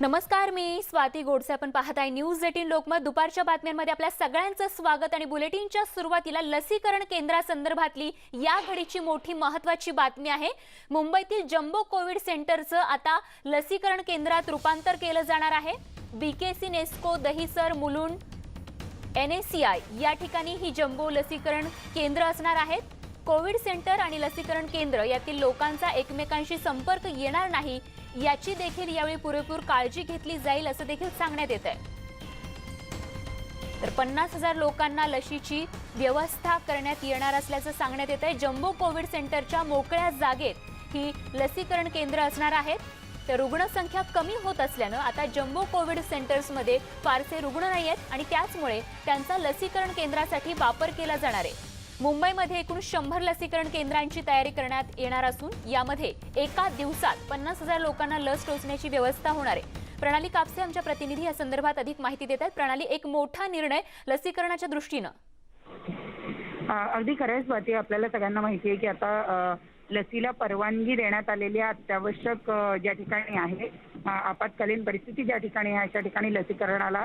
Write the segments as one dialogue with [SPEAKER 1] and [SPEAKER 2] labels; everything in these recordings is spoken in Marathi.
[SPEAKER 1] नमस्कार मी स्वाती गोडसे. आपण पाहत आहे न्यूज एटीन लोकमत. दुपारच्या बातम्यांमध्ये आपल्या सगळ्यांचं स्वागत आणि बुलेटिनच्या सुरुवातीला लसीकरण केंद्रासंदर्भातली या घडीची मोठी महत्वाची बातमी आहे. मुंबईतील जम्बो कोविड सेंटरचं आता लसीकरण केंद्रात रूपांतर केलं जाणार आहे. BKC NESCO Dahisar Mulund N S C I या ठिकाणी ही जम्बो लसीकरण केंद्र असणार आहेत. कोविड सेंटर आणि लसीकरण केंद्र यातील लोकांचा एकमेकांशी संपर्क येणार नाही याची देखील यावेळी पुरेपूर काळजी घेतली जाईल असं देखील सांगण्यात येत आहे तर पन्नास हजार लोकांना लशीची व्यवस्था करण्यात येणार असल्याचं सांगण्यात येत आहे जम्बो कोविड सेंटरच्या मोकळ्या जागेत ही लसीकरण केंद्र असणार आहेत. तर रुग्णसंख्या कमी होत असल्यानं आता जम्बो कोविड सेंटर्समध्ये फारसे रुग्ण नाही आहेत आणि त्याचमुळे त्यांचा लसीकरण केंद्रासाठी वापर केला जाणार आहे. मुंबईमध्ये एकूण शंभर लसीकरण केंद्रांची तयारी करण्यात येणार असून यामध्ये एका दिवसात पन्नास हजार लोकांना लस टोचण्याची व्यवस्था होणार आहे. प्रणाली कापसे आमच्या प्रतिनिधी या संदर्भात अधिक माहिती देत आहेत. प्रणाली एक मोठा निर्णय लसीकरणाच्या दृष्टीनं.
[SPEAKER 2] अगदी खरं आहे स्वाती आपल्याला सगळ्यांना माहिती आहे की आता लसीला परवानगी देण्यात आलेली आहे अत्यावश्यक ज्या ठिकाणी आहे आपत्कालीन परिस्थिती ज्या ठिकाणी आहे अशा ठिकाणी लसीकरणाला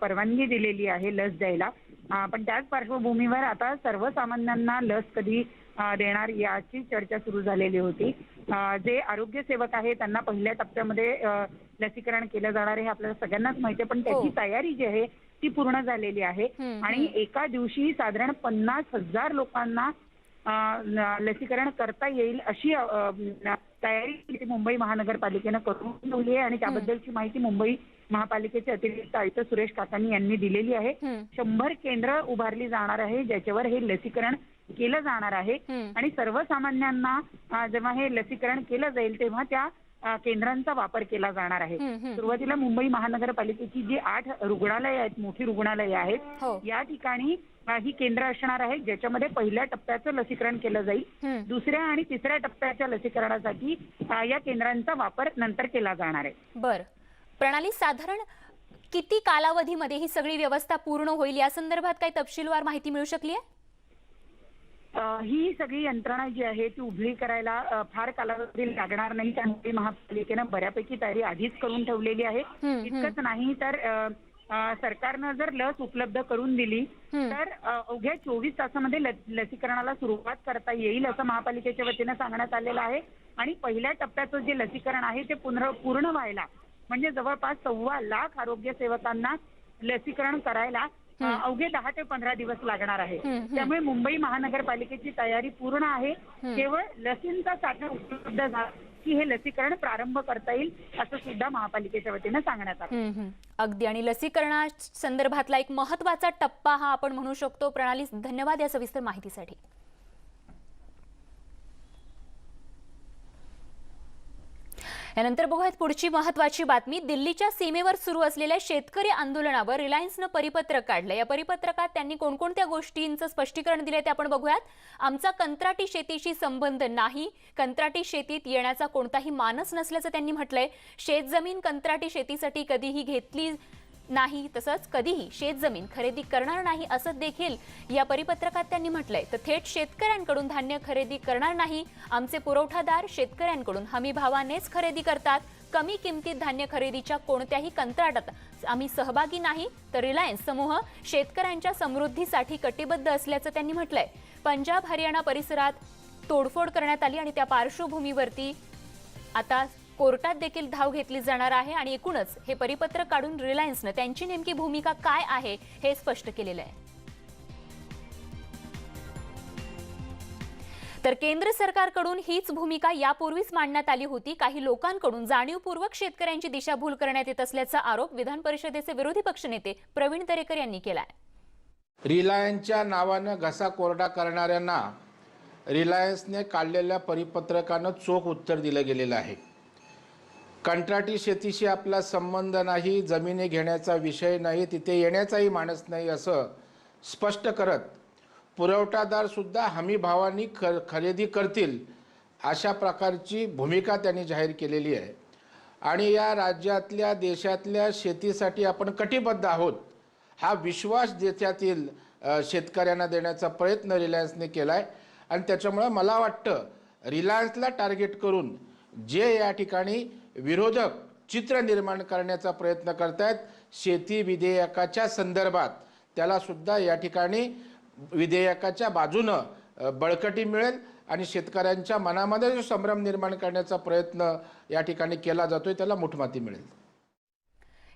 [SPEAKER 2] परवानगी दिलेली आहे लस द्यायला. पण त्याच पार्श्वभूमीवर आता सर्वसामान्यांना लस कधी देणार याची चर्चा सुरू झालेली होती. जे आरोग्य सेवक आहे त्यांना पहिल्या टप्प्यामध्ये लसीकरण केलं जाणार आहे हे आपल्याला सगळ्यांनाच माहिती आहे. पण त्याची
[SPEAKER 1] हो.
[SPEAKER 2] तयारी जी आहे ती पूर्ण झालेली आहे. आणि एका दिवशी साधारण पन्नास हजार लोकांना लसीकरण करता येईल अशी तयारी मुंबई महानगरपालिकेनं करून ठेवली आहे. आणि त्याबद्दलची माहिती मुंबई महापालिकेचे अतिरिक्त आयुक्त सुरेश काकांनी यांनी दिलेली आहे. शंभर केंद्र उभारली जाणार आहे ज्याच्यावर हे लसीकरण केलं जाणार आहे. आणि सर्वसामान्यांना जेव्हा हे लसीकरण केलं जाईल तेव्हा त्या केंद्रांचा वापर केला जाणार आहे. सुरुवातीला मुंबई महानगरपालिकेची जी आठ रुग्णालय आहेत मोठी रुग्णालय आहेत
[SPEAKER 1] हो
[SPEAKER 2] या ठिकाणी ही केंद्र असणार आहेत ज्याच्यामध्ये पहिल्या टप्प्याचं लसीकरण केलं जाईल. दुसऱ्या आणि तिसऱ्या टप्प्याच्या लसीकरणासाठी या केंद्रांचा वापर नंतर केला जाणार आहे
[SPEAKER 1] बर प्रणाली साधारण किती कालावधीमध्ये ही सगळी व्यवस्था पूर्ण होईल? या संदर्भात काही तपशीलवार माहिती मिळू शकली आहे?
[SPEAKER 2] ही सगळी यंत्रणा जी आहे ती उभी करायला फार कालावधी लागणार नाही. त्यामुळे महापालिकेनं बऱ्यापैकी तयारी आधीच करून ठेवलेली आहे. इतकंच नाही तर सरकारनं जर लस उपलब्ध करून दिली. तर अवघ्या चोवीस तासामध्ये लसीकरणाला सुरुवात करता येईल असं महापालिकेच्या वतीनं सांगण्यात आलेलं आहे. आणि पहिल्या टप्प्याचं जे लसीकरण आहे ते पुनर पूर्ण व्हायला म्हणजे जवळपास सव्वा लाख आरोग्य सेवकांना लसीकरण करायला अवघे दहा ते पंधरा दिवस लागणार आहे. त्यामुळे मुंबई महानगरपालिकेची तयारी पूर्ण आहे. केवळ लसींचा साठा उपलब्ध झाला की हे लसीकरण प्रारंभ करता येईल असं सुद्धा महापालिकेच्या वतीनं सांगण्यात आलं.
[SPEAKER 1] अगदी. आणि लसीकरणा संदर्भातला एक महत्त्वाचा टप्पा हा आपण म्हणू शकतो. प्रणाली धन्यवाद या सविस्तर माहितीसाठी. यानंतर बघूयात पुढची महत्वाची बातमी. दिल्लीच्या सीमेवर सुरू असलेल्या शेतकरी आंदोलनावर रिलायन्सनं परिपत्रक काढलं. या परिपत्रकात त्यांनी कोणकोणत्या गोष्टींचं स्पष्टीकरण दिलं ते आपण बघूयात. आमचा कंत्राटी शेतीशी संबंध नाही. कंत्राटी शेतीत येण्याचा कोणताही मानस नसल्याचं त्यांनी म्हटलंय. शेतजमीन कंत्राटी शेतीसाठी कधीही घेतली नाही तसंच कधीही शेतजमीन खरेदी करणार नाही असं देखील या परिपत्रकात त्यांनी म्हटलंय. तर थेट शेतकऱ्यांकडून धान्य खरेदी करणार नाही आमचे पुरवठादार शेतकऱ्यांकडून हमी भावानेच खरेदी करतात. कमी किमतीत धान्य खरेदीच्या कोणत्याही कंत्राटात आम्ही सहभागी नाही तर रिलायन्स समूह शेतकऱ्यांच्या समृद्धीसाठी कटिबद्ध असल्याचं त्यांनी म्हटलंय. पंजाब हरियाणा परिसरात तोडफोड करण्यात आली आणि त्या पार्श्वभूमीवरती आता कोर्टात देखील धाव घेतली जाणार आहे आणि एकूणच हे परिपत्र काढून रिलायन्सनं त्यांची नेमकी भूमिका काय आहे हे स्पष्ट केलेलं आहे. तर केंद्र सरकारकडून हीच भूमिका यापूर्वीच मांडण्यात आली होती. काही लोकांकडून जाणीवपूर्वक शेतकऱ्यांची दिशाभूल करण्यात येत असल्याचा आरोप विधान परिषदेचे विरोधी पक्षनेते प्रवीण दरेकर यांनी केलाय.
[SPEAKER 3] रिलायन्सच्या नावानं घसा कोरडा करणाऱ्यांना रिलायन्सने काढलेल्या परिपत्रकानं चोख उत्तर दिलं गेलेलं आहे. कंत्राटी शेतीशी आपला संबंध नाही जमिनी घेण्याचा विषय नाही तिथे येण्याचाही माणस नाही असं स्पष्ट करत पुरवठादारसुद्धा हमी भावानी ख खरेदी करतील अशा प्रकारची भूमिका त्यांनी जाहीर केलेली आहे. आणि या राज्यातल्या देशातल्या शेतीसाठी आपण कटिबद्ध आहोत हा विश्वास देशातील शेतकऱ्यांना देण्याचा प्रयत्न रिलायन्सने केला आहे आणि त्याच्यामुळं मला वाटतं रिलायन्सला टार्गेट करून जे या ठिकाणी विरोधक चित्र निर्माण करण्याचा प्रयत्न करतायत. शेती विधेयकाच्या संदर्भात त्याला सुद्धा या ठिकाणी विधेयकाच्या बाजूनं बळकटी मिळेल आणि शेतकऱ्यांच्या मनामध्ये जो संभ्रम निर्माण करण्याचा प्रयत्न या ठिकाणी केला जातोय त्याला मुठमाती मिळेल.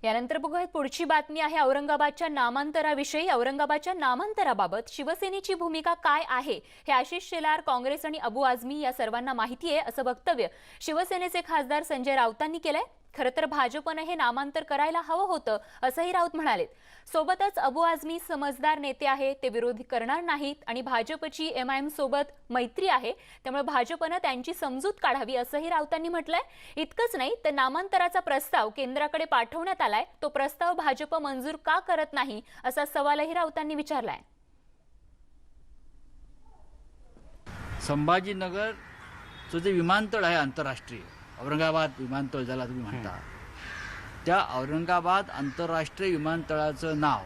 [SPEAKER 1] यानंतर बघूयात पुढची बातमी आहे औरंगाबादच्या नामांतराविषयी. औरंगाबादच्या नामांतराबाबत शिवसेनेची भूमिका काय आहे? हे आशिष शेलार काँग्रेस आणि अबू आझमी या सर्वांना माहिती आहे असं वक्तव्य शिवसेनेचे खासदार संजय राऊतांनी केलंय. खरं तर भाजपनं हे नामांतर करायला हवं होतं असंही राऊत म्हणाले सोबतच अबू आझमी समजदार नेते आहे ते विरोधी करणार नाहीत आणि भाजपची एम आय एम सोबत मैत्री आहे त्यामुळे भाजपनं त्यांची समजूत काढावी असंही राऊतांनी म्हटलंय. इतकंच नाही तर नामांतराचा प्रस्ताव केंद्राकडे पाठवण्यात आलाय तो प्रस्ताव भाजप मंजूर का करत नाही असा सवालही राऊतांनी विचारलाय.
[SPEAKER 4] संभाजीनगरचं जे विमानतळ आहे आंतरराष्ट्रीय औरंगाबाद विमानतळ ज्याला तुम्ही म्हणता त्या औरंगाबाद आंतरराष्ट्रीय विमानतळाचं नाव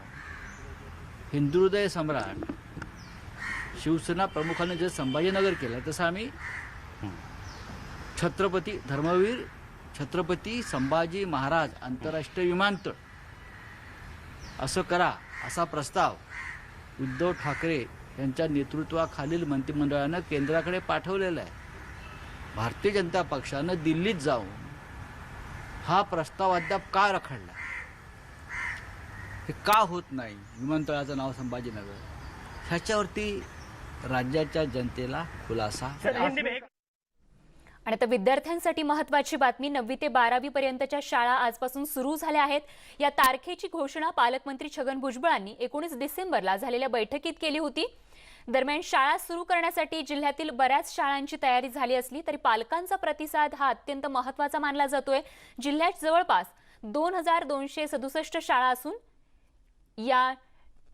[SPEAKER 4] हिंदुहृदय सम्राट शिवसेना प्रमुखाने जे संभाजीनगर केलं तसं आम्ही छत्रपती धर्मवीर छत्रपती संभाजी महाराज आंतरराष्ट्रीय विमानतळ. असं करा असा प्रस्ताव उद्धव ठाकरे यांच्या नेतृत्वाखालील मंत्रिमंडळानं केंद्राकडे पाठवलेला आहे. भारतीय जनता पक्षानं दिल्लीत जाऊन हा प्रस्ताव अद्याप का रखडला? हे का होत नाही? विमानतळाचं नाव संभाजीनगर. ह्याच्यावरती राज्याच्या जनतेला खुलासा
[SPEAKER 1] आणि आता विद्यार्थ्यांसाठी महत्वाची बातमी नववी ते बारावी पर्यंतच्या शाळा आजपासून सुरू झाल्या आहेत. या तारखेची घोषणा पालकमंत्री छगन भुजबळांनी एकोणीस डिसेंबरला झालेल्या बैठकीत केली होती. दरम्यान शाळा सुरू करण्यासाठी जिल्ह्यातील बऱ्याच शाळांची तयारी झाली असली तरी पालकांचा प्रतिसाद हा अत्यंत महत्त्वाचा मानला जातोय. जिल्ह्यात जवळपास दोन हजार दोनशे सदुसष्ट शाळा असून या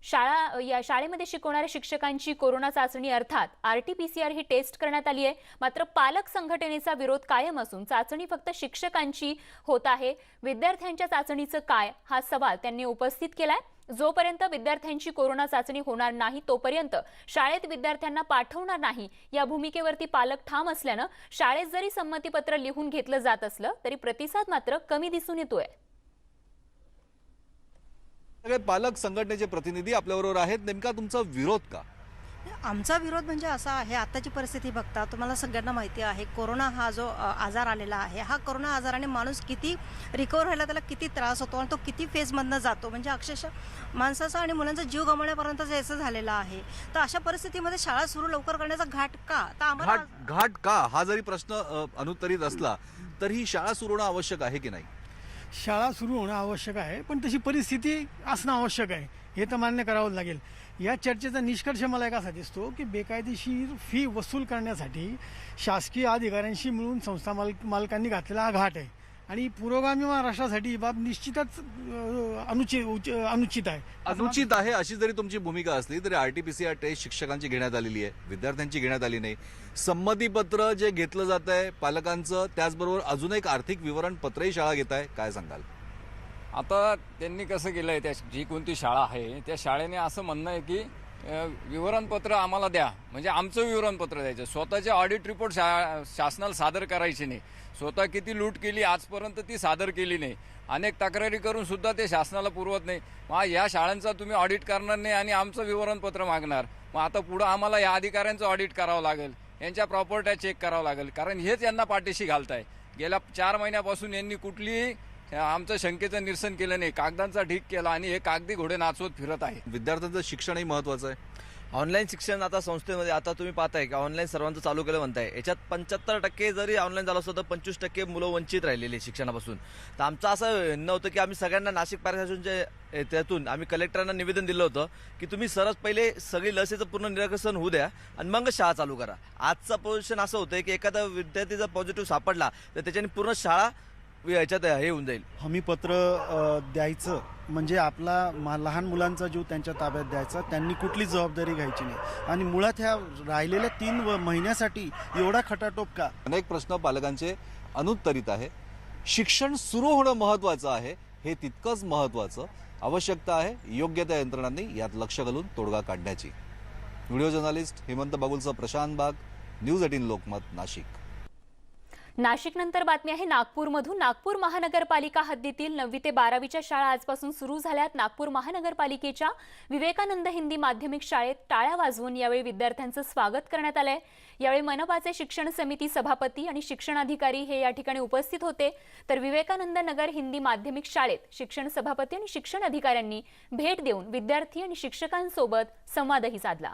[SPEAKER 1] शाळा या शाळेमध्ये शिकवणाऱ्या शिक्षकांची कोरोना चाचणी अर्थात R T P C R ही टेस्ट करण्यात आली आहे. मात्र पालक संघटनेचा विरोध कायम असून चाचणी फक्त शिक्षकांची होत आहे. विद्यार्थ्यांच्या चाचणीचं काय? हा सवाल त्यांनी उपस्थित केलाय. जोपर्यंत विद्यार्थ्यांची कोरोना चाचणी होणार नाही तोपर्यंत शाळेत विद्यार्थ्यांना पाठवणार नाही या भूमिकेवरती पालक ठाम असल्यानं शाळेत जरी संमतीपत्र लिहून घेतलं जात असलं तरी प्रतिसाद मात्र कमी दिसून येतोय.
[SPEAKER 5] सगळे पालक संघटनेचे प्रतिनिधी आपल्याबरोबर आहेत. नेमका तुमचा विरोध का?
[SPEAKER 6] आमचा विरोध म्हणजे असा आहे आताची परिस्थिती बघता तुम्हाला सगळ्यांना माहिती आहे कोरोना हा जो आजार आलेला आहे हा कोरोना आजाराने माणूस किती रिकवर व्हायला त्याला किती त्रास होतो आणि तो किती फेजमधनं जातो. म्हणजे अक्षरशः माणसाचा आणि मुलांचा जीव गमावण्यापर्यंत याचं झालेला आहे. तर अशा परिस्थितीमध्ये शाळा सुरू लवकर करण्याचा घाट का? तर आम्हाला
[SPEAKER 5] घाट का? हा जरी प्रश्न अनुत्तरित असला तर ही शाळा सुरू होणं आवश्यक आहे की नाही?
[SPEAKER 7] शाळा सुरू होणं आवश्यक आहे पण तशी परिस्थिती असणं आवश्यक आहे हे तर मान्य करावं लागेल. या चर्चेचा निष्कर्ष मला एक असा दिसतो की बेकायदेशीर फी वसूल करण्यासाठी शासकीय अधिकाऱ्यांशी मिळून संस्था माल मालकांनी घातलेला हा घाट आहे. आणि पुरोगामी महाराष्ट्रासाठी ही बाब निश्चितच अनुचित उच- अनुचित आहे.
[SPEAKER 5] अनुचित आहे अशी जरी तुमची भूमिका असली तरी आरटीपीसीआर टेस्ट शिक्षकांची घेण्यात आलेली आहे. विद्यार्थ्यांची घेण्यात आली नाही. संमतीपत्र जे घेतलं जात आहे पालकांचं त्याचबरोबर अजून एक आर्थिक विवरणपत्रही शाळा घेत आहे. काय सांगाल?
[SPEAKER 8] आता त्यांनी कसं केलं आहे त्या जी कोणती शाळा आहे त्या शाळेने असं म्हणणं आहे की विवरणपत्र आम्हाला द्या. म्हणजे आमचं विवरणपत्र द्यायचं. स्वतःचे ऑडिट रिपोर्ट शा शासनाला सादर करायचे नाही. स्वतः किती लूट केली आजपर्यंत ती सादर केली नाही. अनेक तक्रारी करून सुद्धा ते शासनाला पुरवत नाही. मग या शाळांचा तुम्ही ऑडिट करणार नाही आणि आमचं विवरणपत्र मागणार. मग आता पुढं आम्हाला या अधिकाऱ्यांचं ऑडिट करावं लागेल. यांच्या प्रॉपर्ट्या चेक करावं लागेल. कारण हेच यांना पाठीशी घालताय. गेल्या चार महिन्यापासून यांनी कुठलीही आमचं शंकेचं निरसन केलं नाही. कागदांचा ढीक केला आणि हे कागदी घोडे नाचवत फिरत आहे.
[SPEAKER 5] विद्यार्थ्यांचं शिक्षणही महत्वाचं आहे.
[SPEAKER 9] ऑनलाईन शिक्षण आता संस्थेमध्ये आता तुम्ही पाहताय की ऑनलाईन सर्वांचं चालू केलं म्हणताय. याच्यात पंच्याहत्तर टक्के जरी ऑनलाईन झालं असतं तर पंचवीस टक्के मुलं वंचित राहिलेली शिक्षणापासून. तर आमचं असं म्हणणं होतं की आम्ही सगळ्यांना नाशिक प्रशासनच्या त्यातून आम्ही कलेक्टरांना निवेदन दिलं होतं की तुम्ही सरस पहिले सगळी लसीचं पूर्ण निराकरण होऊ द्या आणि मग शाळा चालू करा. आजचं पोझिशन असं होतं की एखादा विद्यार्थी जर पॉझिटिव्ह सापडला तर त्याच्याने पूर्ण शाळा याच्यात हे होऊन जाईल.
[SPEAKER 10] हमीपत्र द्यायचं म्हणजे आपला मा लहान मुलांचा जीव त्यांच्या ताब्यात द्यायचा त्यांनी कुठली जबाबदारी घ्यायची नाही. आणि मुळात ह्या राहिलेल्या तीन व महिन्यासाठी एवढा खटाटोप का?
[SPEAKER 5] अनेक प्रश्न पालकांचे अनुत्तरित आहे. शिक्षण सुरू होणं महत्वाचं आहे हे तितकंच महत्वाचं आवश्यकता आहे. योग्य त्या यंत्रणांनी यात लक्ष घालून तोडगा काढण्याची. व्हिडिओ जर्नलिस्ट हेमंत बागुलचा प्रशांत बाग न्यूज एटीन लोकमत नाशिक.
[SPEAKER 1] नाशिक नंतर बातमी आहे नागपूरमधून नागपूर महानगरपालिका हद्दीतील नववी ते बारावीच्या शाळा आजपासून सुरू झाल्यात. नागपूर महानगरपालिकेच्या विवेकानंद हिंदी माध्यमिक शाळेत टाळ्या वाजवून यावेळी विद्यार्थ्यांचं स्वागत करण्यात आलंय. यावेळी मनपाचे शिक्षण समिती सभापती आणि शिक्षण अधिकारी हे या ठिकाणी उपस्थित होते. तर विवेकानंद नगर हिंदी माध्यमिक शाळेत शिक्षण सभापती आणि शिक्षण अधिकाऱ्यांनी भेट देऊन विद्यार्थी आणि शिक्षकांसोबत संवादही साधला.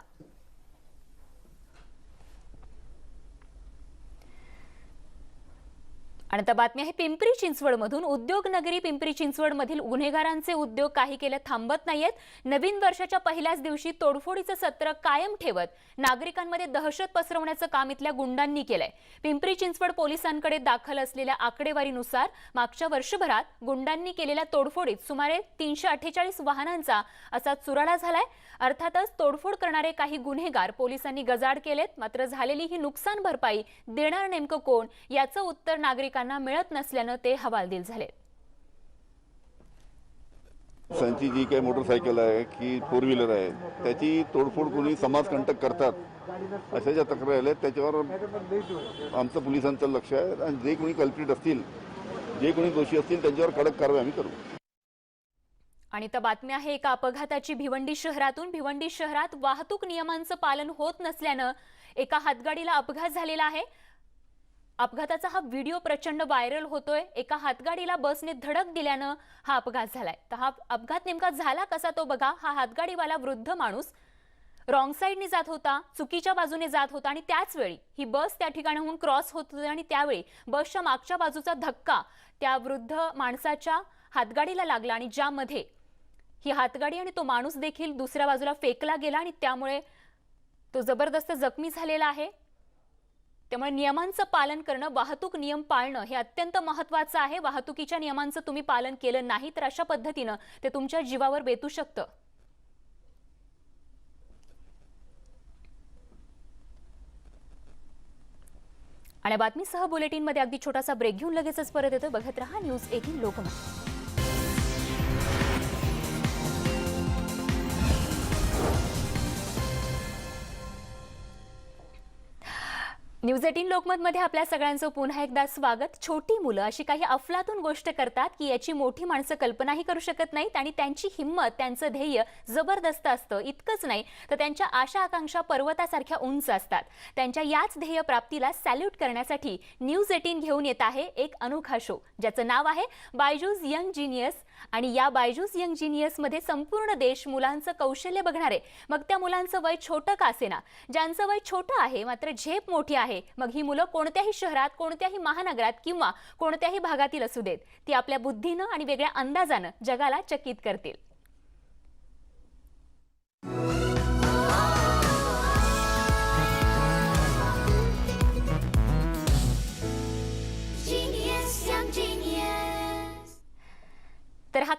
[SPEAKER 1] आणि आता बातमी आहे पिंपरी चिंचवडमधून. उद्योगनगरी पिंपरी चिंचवडमधील गुन्हेगारांचे उद्योग काही केले थांबत नाहीयेत. नवीन वर्षाच्या पहिल्याच दिवशी तोडफोडीचं सत्र कायम ठेवत नागरिकांमध्ये दहशत पसरवण्याचं काम इथल्या गुंडांनी केलंय. पिंपरी चिंचवड पोलिसांकडे दाखल असलेल्या आकडेवारीनुसार मागच्या वर्षभरात गुंडांनी केलेल्या तोडफोडीत सुमारे तीनशे अठ्ठेचाळीस वाहनांचा असा चुराडा झालाय. अर्थातच तोडफोड करणारे काही गुन्हेगार पोलिसांनी गजाड केलेत. मात्र झालेली ही नुकसान भरपाई देणार नेमकं कोण याचं उत्तर नागरिकांना मिळत नसल्यानं ते हवालदिल झाले.
[SPEAKER 11] त्यांची जी काही मोटरसायकल आहे की फोर व्हीलर आहे त्याची तोडफोड कोणी समाजकंटक करतात अशा ज्या तक्रारी आल्या आहेत, त्याच्यावर आमचं पोलिसांचं लक्ष आहे. आणि जे कोणी कल्प्रिट असतील जे कोणी दोषी असतील त्यांच्यावर कडक कारवाई आम्ही करू.
[SPEAKER 1] आणि तर बातमी आहे एका अपघाताची भिवंडी शहरातून. भिवंडी शहरात वाहतूक नियमांचं पालन होत नसल्यानं एका हातगाडीला अपघात झालेला आहे. अपघाताचा हा व्हिडिओ प्रचंड व्हायरल होतोय. एका हातगाडीला बसने धडक दिल्यानं हा अपघात झालाय. तर हा अपघात नेमका झाला कसा तो बघा. हा हातगाडीवाला वृद्ध माणूस रॉंग साईडने जात होता चुकीच्या बाजूने जात होता आणि त्याच वेळी ही बस त्या ठिकाणाहून क्रॉस होत होती आणि त्यावेळी बसच्या मागच्या बाजूचा धक्का त्या वृद्ध माणसाच्या हातगाडीला लागला आणि ज्यामध्ये ही हातगाडी आणि तो माणूस देखील दुसऱ्या बाजूला फेकला गेला आणि त्यामुळे तो जबरदस्त जखमी झालेला आहे. त्यामुळे नियमांचं पालन करणं वाहतूक नियम पाळणं हे अत्यंत महत्वाचं आहे. वाहतुकीच्या नियमांचं तुम्ही पालन केलं नाही तर अशा पद्धतीनं ते तुमच्या जीवावर बेतू शकतं. आणि बातमीसह बुलेटिनमध्ये अगदी छोटासा ब्रेक घेऊन लगेचच परत येतो. बघत रहा news eighteen Lokmat. News eighteen लोकमतमध्ये आपल्या सगळ्यांचं पुन्हा एकदा स्वागत. छोटी मुलं अशी काही अफलातून गोष्ट करतात की याची मोठी माणसं कल्पनाही करू शकत नाहीत आणि त्यांची हिंमत त्यांचं ध्येय जबरदस्त असतं. इतकंच नाही तर त्यांच्या आशा आकांक्षा पर्वतासारख्या उंच असतात. त्यांच्या याच ध्येय प्राप्तीला सॅल्यूट करण्यासाठी न्यूज एटीन घेऊन येत आहे एक अनोखा शो ज्याचं नाव आहे बायजूज यंग जिनियस आणि या बायजूस यंग जिनियसमध्ये संपूर्ण देश मुलांचं कौशल्य बघणार. आहे मग त्या मुलांचं वय छोटं का असेना? ज्यांचं वय छोटं आहे मात्र झेप मोठी आहे मग ही मुलं कोणत्याही शहरात कोणत्याही महानगरात किंवा कोणत्याही भागातील असू देत. ती आपल्या बुद्धीनं आणि वेगळ्या अंदाजानं जगाला चकित करतील.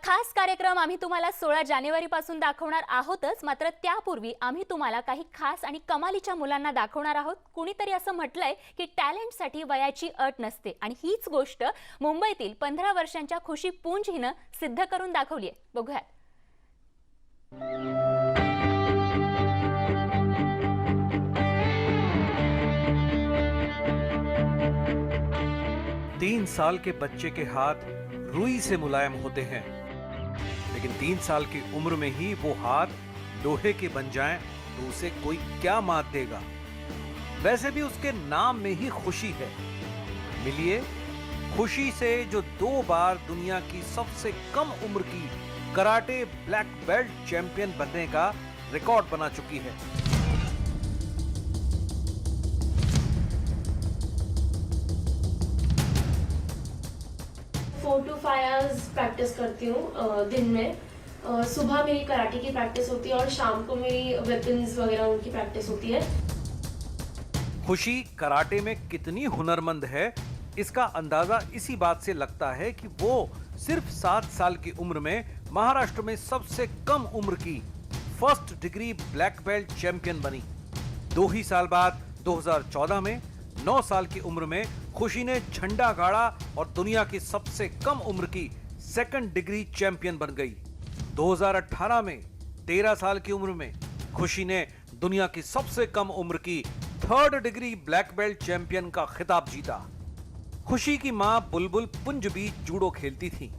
[SPEAKER 1] खास कार्यक्रम आम्ही तुम्हाला सोळा जानेवारी पासून दाखवणार आहोतच मात्र त्यापूर्वी आम्ही तुम्हाला काही खास आणि कमालीच्या मुलांना दाखवणार आहोत. कुणीतरी असं म्हटलंय की टॅलेंटसाठी वयाची अट नसते आणि हीच गोष्ट मुंबईतील पंधरा वर्षांच्या खुशी पुंज हिनं सिद्ध करून दाखवली आहे बघूयात.
[SPEAKER 12] तीन साल के बच्चे के हाथ रुई से मुलायम होते हैं। लेकिन तीन साल की उम्र में ही वो हाथ लोहे के बन जाए तो उसे कोई क्या मात देगा? वैसे भी उसके नाम में ही खुशी है। मिलिए, खुशी से जो दो बार दुनिया की सबसे कम उम्र की कराटे ब्लैक बेल्ट चैंपियन बनने का रिकॉर्ड बना चुकी है।
[SPEAKER 13] Four to five hours practice करती हूँ दिन में। सुबह मेरी कराटे की प्रैक्टिस होती है और शाम को मेरी वेपन्स वगैरह उनकी प्रैक्टिस होती है।
[SPEAKER 12] खुशी कराटे में कितनी हुनरमंद है, इसका अंदाज़ा इसी बात से लगता है कि वो सिर्फ़ सात साल की उम्र में महाराष्ट्र में सबसे कम उम्र की first degree black belt champion बनी। दो ही साल बाद 2014 में 9 साल की उम्र में खुशी ने झंडा गाड़ा और दुनिया की सबसे कम उम्र की सेकंड डिग्री चैंपियन बन गई। 2018 में 13 साल की उम्र में, खुशी ने दुनिया की सबसे कम उम्र की third degree black belt champion का खिताब जीता। खुशी की माँ बुलबुल पुंज भी जूडो खेलती थी।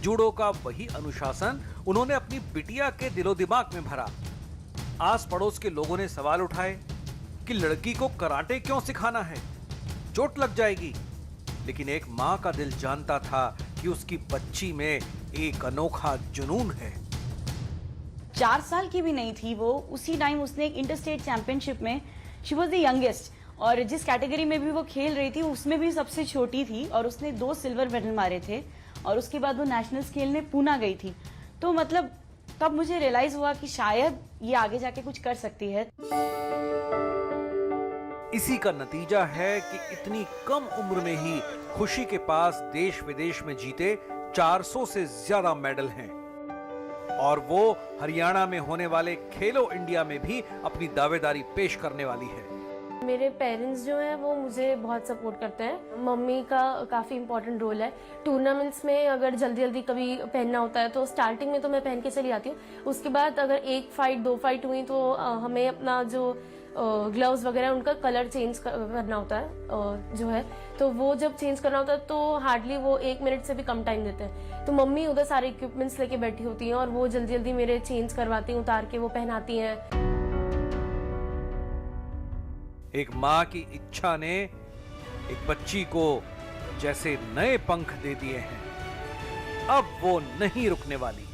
[SPEAKER 12] जूडो का वही अनुशासन उन्होंने अपनी बिटिया के दिलो दिमाग में भरा। आस पड़ोस के लोगों ने सवाल उठाए कि लड़की को कराटे क्यों सिखाना है? चोट लग जाएगी। लेकिन एक माँ का दिल जानता था कि उसकी बच्ची में एक अनोखा जुनून है।
[SPEAKER 14] चार साल की भी नहीं थी वो। उसी टाइम उसने एक इंटर स्टेट चैंपियनशिप में शी वॉज़ द यंगेस्ट और जिस कैटेगरी में भी वो खेल रही थी, उसमें भी सबसे छोटी थी, और उसने दो सिल्वर मेडल मारे थे, और उसके बाद वो नेशनल खेलने पूना गई थी। तो मतलब तब मुझे रियलाइज़ हुआ कि शायद ये आगे जाके कुछ कर सकती है।
[SPEAKER 12] इसी का नतीजा है कि इतनी कम उम्र में ही खुशी के पास देश विदेश में जीते 400 से ज़्यादा मेडल हैं। और वो हरियाणा में होने वाले खेलो इंडिया में भी अपनी दावेदारी पेश करने वाली है।
[SPEAKER 13] मेरे पेरेंट्स जो हैं, वो मुझे बहुत सपोर्ट करते हैं। मम्मी का काफ़ी इंपॉर्टेंट रोल है। टूर्नामेंट्स में अगर जल्दी जल्दी कभी पहनना होता है तो स्टार्टिंग में तो मैं पहन के चली आती हूँ। उसके बाद अगर एक फाइट दो फाइट हुई तो हमें अपना जो ग्लव्स वगैरह, उनका कलर चेंज करना होता है जो है। तो वो जब चेंज करना होता है तो हार्डली वो एक मिनट से भी कम टाइम देते हैं। तो मम्मी उधर सारे इक्विपमेंट्स लेके बैठी होती हैं और वो जल्दी जल्दी मेरे चेंज करवाती हैं, उतार के वो पहनाती हैं।
[SPEAKER 12] एक माँ की इच्छा ने एक बच्ची को जैसे नए पंख दे दिए हैं। अब वो नहीं रुकने वाली।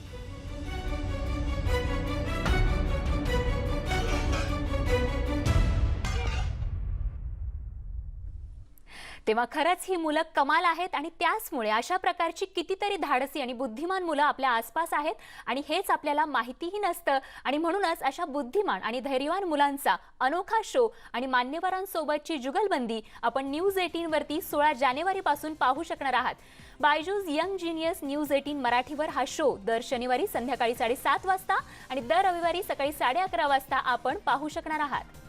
[SPEAKER 1] तेव्हा खरंच ही मुलं कमाल आहेत आणि त्याचमुळे अशा प्रकारची कितीतरी धाडसी आणि बुद्धिमान मुलं आपल्या आसपास आहेत आणि हेच आपल्याला माहितीही नसतं. आणि म्हणूनच अशा बुद्धिमान आणि धैर्यवान मुलांचा अनोखा शो आणि मान्यवरांसोबतची जुगलबंदी आपण न्यूज एटीन वरती सोळा जानेवारीपासून पाहू शकणार आहात. Byju's young genius news eighteen मराठीवर हा शो दर शनिवारी संध्याकाळी साडेसात वाजता आणि दर रविवारी सकाळी साडे अकरा वाजता आपण पाहू शकणार आहात.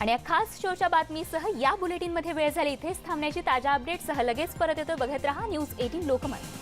[SPEAKER 1] आणि या खास शोच्या बातमीसह या बुलेटिनमध्ये वेळ झाली. इथेच थांबण्याची ताज्या अपडेटसह लगेच परत येतो. बघत रहा न्यूज एटीन लोकमत.